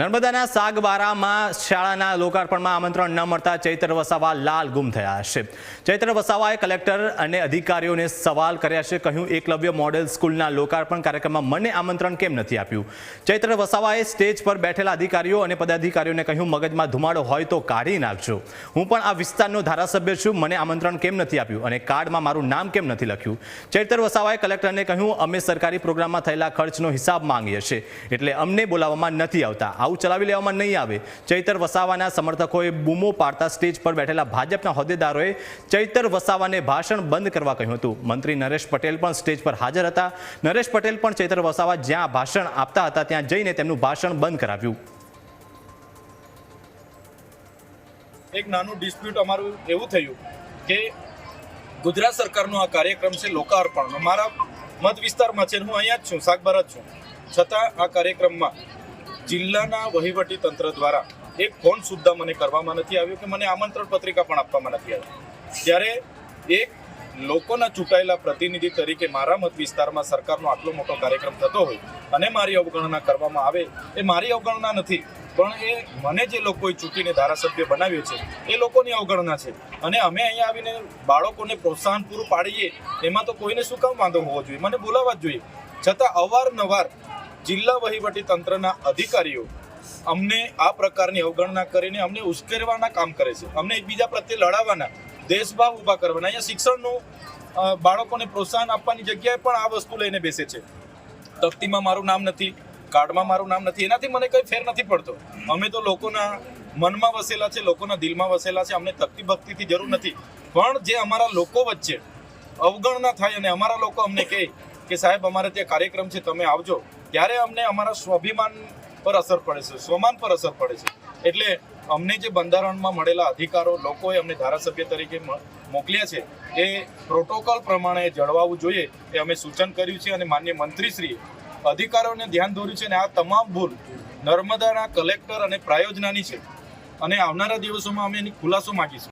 નર્મદાના સાગબારામાં શાળાના લોકાર્પણમાં આમંત્રણ ન મળતા ચૈત્ર વસાવા લાલ ગુમ થયા છે. ચૈત્ર વસાવાએ કલેક્ટર અને અધિકારીઓને સવાલ કર્યા છે, કહ્યું, એકલવ્ય મોડેલ સ્કૂલના લોકાર્પણ કાર્યક્રમમાં મને આમંત્રણ કેમ નથી આપ્યું? ચૈત્ર વસાવાએ સ્ટેજ પર બેઠેલા અધિકારીઓ અને પદાધિકારીઓને કહ્યું, મગજમાં ધુમાડો હોય તો કાઢી નાખજો. હું પણ આ વિસ્તારનો ધારાસભ્ય છું, મને આમંત્રણ કેમ નથી આપ્યું અને કાર્ડમાં મારું નામ કેમ નથી લખ્યું? ચૈતર વસાવાએ કલેક્ટરને કહ્યું, અમે સરકારી પ્રોગ્રામમાં થયેલા ખર્ચનો હિસાબ માંગીએ છીએ, એટલે અમને બોલાવવામાં નથી આવતા. આવું ચલાવી લેવામાં નહીં આવે. ચૈતર વસાવાના સમર્થકોએ બૂમો પાડતા સ્ટેજ પર બેઠેલા ભાજપના હોદ્દેદારોએ ચૈતર વસાવાને ભાષણ બંધ કરવા કહ્યું હતું. મંત્રી નરેશ પટેલ પણ સ્ટેજ પર હાજર હતા. નરેશ પટેલ પણ ચૈતર વસાવા જ્યાં ભાષણ આપતા હતા ત્યાં જઈને તેમનું ભાષણ બંધ કરાવ્યું. એક નાનું ડિસ્પ્યુટ અમારું એવું થયું કે ગુજરાત સરકારનો આ કાર્યક્રમ છે લોકાર્પણનો મારા મત વિસ્તારમાં છે હું અહીંયા જ છું સાગબારા જ છું. છતાં આ કાર્યક્રમમાં જિલ્લાના વહીવટી તંત્ર દ્વારા એક ફોન સુદ્ધા મને કરવામાં નથી આવ્યો કે મને આમંત્રણ પત્રિકા પણ આપવામાં નથી આવી. ત્યારે એક લોકોના ચૂંટાયેલા પ્રતિનિધિ તરીકે મારા મત વિસ્તારમાં સરકારનો આટલો મોટો કાર્યક્રમ થતો હોય અને મારી અવગણના કરવામાં આવે, એ મારી અવગણના નથી, પણ એ મને જે લોકોએ ચૂંટીને ધારાસભ્ય બનાવ્યો છે, એ લોકોની અવગણના છે. અને અમે અહીંયા આવીને બાળકોને પ્રોત્સાહન પૂરું પાડીએ, એમાં તો કોઈને શું કામ વાંધો હોવો જોઈએ? મને બોલાવવા જ જોઈએ. છતાં અવારનવાર જિલ્લા વહીવટી તંત્રના અધિકારીઓ અમને આ પ્રકારની અવગણના કરીને અમને ઉશ્કેરવાના કામ કરે છે. અમને એકબીજા પ્રત્યે લડાવવાના, દેશભાવ ઊભા કરવાના. અહીંયા શિક્ષણનું બાળકોને પ્રોત્સાહન આપવાની જગ્યાએ પણ આ વસ્તુ લઈને બેસે છે. તકતીમાં મારું નામ નથી, કાર્ડમાં મારું નામ નથી, એનાથી મને કંઈ ફેર નથી પડતો. અમે તો લોકોના મનમાં વસેલા છે, લોકોના દિલમાં વસેલા છે, અમને તકતી ભક્તિથી જરૂર નથી. પણ જે અમારા લોકો વચ્ચે અવગણના થાય અને અમારા લોકો અમને કહે કે સાહેબ, અમારે ત્યાં કાર્યક્રમ છે, તમે આવજો. ત્યારે અમને અમારા સ્વાભિમાન પર અસર પડે છે, સ્વમાન પર અસર પડે છે. એટલે અમને જે બંધારણમાં મળેલા અધિકારો લોકોએ અમને ધારાસભ્ય તરીકે મોકલ્યા છે, એ પ્રોટોકોલ પ્રમાણે જળવાવું જોઈએ એ અમે સૂચન કર્યું છે અને માન્ય મંત્રીશ્રીએ અધિકારોને ધ્યાન દોર્યું છે અને આ તમામ ભૂલ નર્મદાના કલેક્ટર અને પ્રાયોજનાની છે. અને આવનારા દિવસોમાં અમે એની ખુલાસો માગીશું.